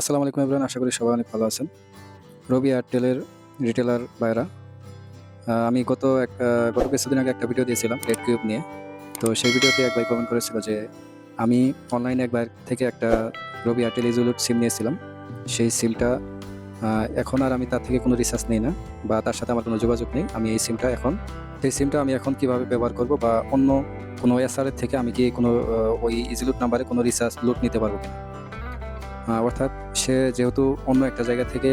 আসসালামু আলাইকুম এভরিওয়ান আশা করি সবাই অনেক ভালো আছেন। রবি এয়ারটেলের রিটেলার বাইরা আমি গত এক আহ, গত কিছুদিন আগে একটা ভিডিও দিয়েছিলাম রেড কিউব নিয়ে। তো সেই ভিডিওতে এক ভাই কমেন্ট করেছিল যে আমি অনলাইনে একবার থেকে একটা রবি এয়ারটেল ইজুলুট সিম নিয়েছিলাম। সেই সিমটা এখন আর আমি তার থেকে কোনো রিচার্জ নেই না বা তার সাথে আমার কোনো যোগাযোগ নেই। আমি এই সিমটা এখন সেই সিমটা আমি এখন কীভাবে ব্যবহার করব বা অন্য কোনো এসআর থেকে আমি কি কোনো ওই ইজিলুট নাম্বারে কোনো রিচার্জ লুট নিতে পারব কিনা। অর্থাৎ সে যেহেতু অন্য একটা জায়গা থেকে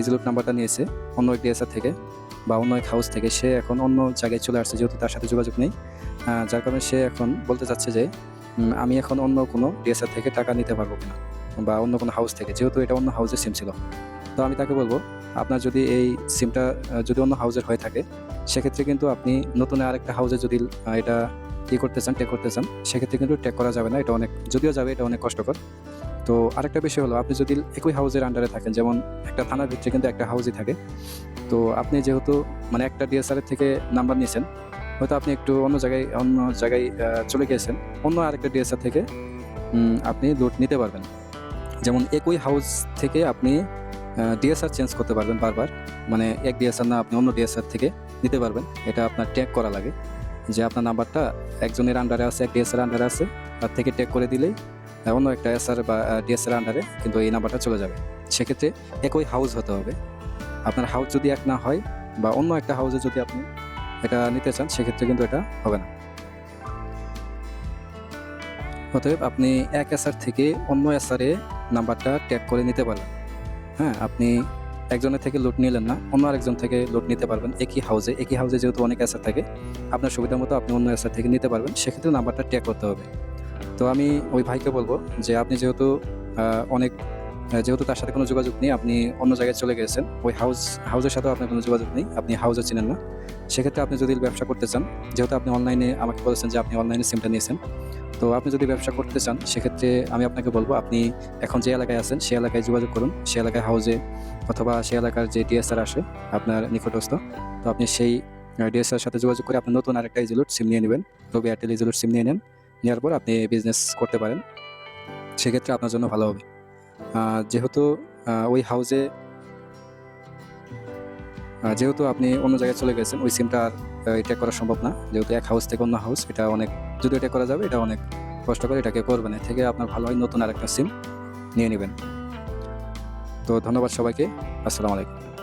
ইজলুট নাম্বারটা নিয়েছে, অন্য একটি এসআর থেকে বা অন্য এক হাউস থেকে, সে এখন অন্য জায়গায় চলে আসছে যেহেতু তার সাথে যোগাযোগ নেই। যার কারণে সে এখন বলতে চাচ্ছে যে আমি এখন অন্য কোনো ডিএসআর থেকে টাকা নিতে পারব কিনা বা অন্য কোনো হাউস থেকে, যেহেতু এটা অন্য হাউসের সিম ছিল। তো আমি তাকে বলব, আপনার যদি এই সিমটা যদি অন্য হাউসের হয়ে থাকে, সেক্ষেত্রে কিন্তু আপনি নতুন আরেকটা হাউসে যদি এটা ই করতে চান টেক করতে চান, সেক্ষেত্রে কিন্তু টেক করা যাবে না, এটা অনেক, যদিও যাবে, এটা অনেক কষ্টকর। তো আরেকটা বিষয় হলো, আপনি যদি একই হাউসের আন্ডারে থাকেন, যেমন একটা থানার ভিতরে কিন্তু একটা হাউসই থাকে, তো আপনি যেহেতু মানে একটা ডিএসআর থেকে নাম্বার নিয়েছেন, হয়তো আপনি একটু অন্য জায়গায় অন্য জায়গায় চলে গিয়েছেন, অন্য আরেকটা ডিএসআর থেকে আপনি লোড নিতে পারবেন। যেমন একই হাউস থেকে আপনি ডিএসআর চেঞ্জ করতে পারবেন বারবার মানে এক ডিএসআর না, আপনি অন্য ডিএসআর থেকে নিতে পারবেন। এটা আপনার ট্যাগ করা লাগে, যে আপনার নাম্বারটা একজনের আন্ডারে আছে, এক ডিএসআর আন্ডারে আছে, তার থেকে ট্যাগ করে দিলেই অন্য একটা এসআর বা ডিএসআর আন্ডারে কিন্তু এই নাম্বারটা চলে যাবে। সেক্ষেত্রে একই হাউস হতে হবে। আপনার হাউস যদি এক না হয় বা অন্য একটা হাউসে যদি আপনি এটা নিতে চান, সেক্ষেত্রে কিন্তু এটা হবে না। অতএব আপনি এক এসআর থেকে অন্য এসআরে নাম্বারটা ট্যাগ করে নিতে পারবেন হ্যাঁ আপনি একজনের থেকে লোড নিলেন না, অন্য আরেকজন থেকে লোড নিতে পারবেন একই হাউসে একই হাউসে যেহেতু অনেক এসআর থাকে, আপনার সুবিধা মতো আপনি অন্য এসআর থেকে নিতে পারবেন, সেক্ষেত্রে নাম্বারটা ট্যাগ করতে হবে। তো আমি ওই ভাইকে বলব যে আপনি যেহেতু অনেক যেহেতু তার সাথে কোনো যোগাযোগ নেই, আপনি অন্য জায়গায় চলে গেছেন, ওই হাউস, হাউসের সাথেও আপনার কোনো যোগাযোগ নেই, আপনি হাউসও চিনেন না। সেক্ষেত্রে আপনি যদি ব্যবসা করতে চান, যেহেতু আপনি অনলাইনে আমাকে বলেছেন যে আপনি অনলাইনে সিমটা নিয়েছেন, তো আপনি যদি ব্যবসা করতে চান, সেক্ষেত্রে আমি আপনাকে বলব আপনি এখন যে এলাকায় আছেন, সে এলাকায় যোগাযোগ করুন। সে এলাকায় হাউসে অথবা সে এলাকার যে ডিএসআর আসে, আপনার নিকটস্থ, তো আপনি সেই ডিএসআর সাথে যোগাযোগ করে আপনি নতুন আরেকটা ইজুলুট সিম নিয়ে নেবেন। রবি এয়ারটেল ইজুলুট সিম নিয়ে নেন। নেওয়ার পর আপনি বিজনেস করতে পারেন। সেক্ষেত্রে আপনার জন্য ভালো হবে। যেহেতু ওই হাউসে যেহেতু আপনি অন্য জায়গায় চলে গেছেন, ওই সিমটা আর এটা করা সম্ভব না। যেহেতু এক হাউস থেকে অন্য হাউস এটা অনেক, যদি এটা করা যাবে, এটা অনেক কষ্ট করে এটাকে করবেন। এর থেকে আপনার ভালো হয় নতুন আরেকটা সিম নিয়ে নেবেন। তো ধন্যবাদ সবাইকে। আসসালামু আলাইকুম।